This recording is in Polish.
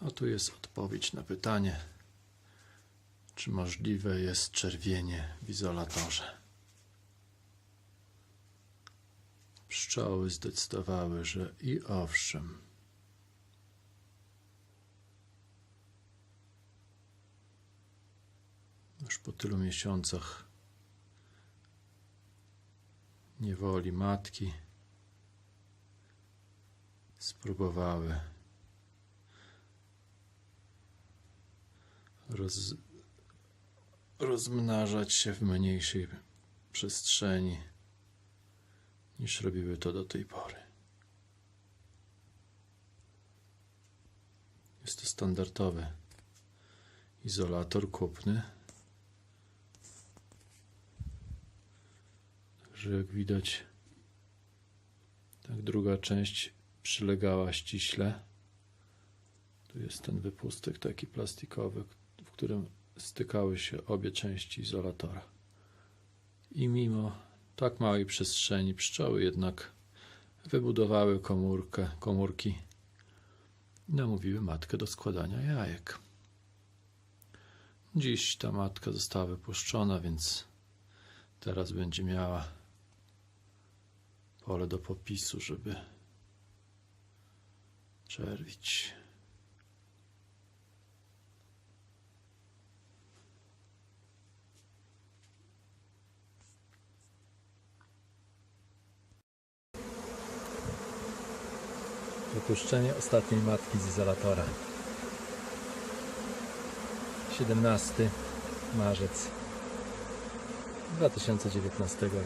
A tu jest odpowiedź na pytanie, czy możliwe jest czerwienie w izolatorze. Pszczoły zdecydowały, że i owszem. Już po tylu miesiącach niewoli matki spróbowały roz, rozmnażać się w mniejszej przestrzeni niż robiły to do tej pory. Jest to standardowy izolator kupny. Także jak widać, tak druga część przylegała ściśle. Tu jest ten wypustek taki plastikowy, którym stykały się obie części izolatora. I mimo tak małej przestrzeni pszczoły jednak wybudowały komórkę, komórki i namówiły matkę do składania jajek. Dziś ta matka została wypuszczona, więc teraz będzie miała pole do popisu, żeby czerwić. Wypuszczenie ostatniej matki z izolatora. 17 marzec 2019 roku.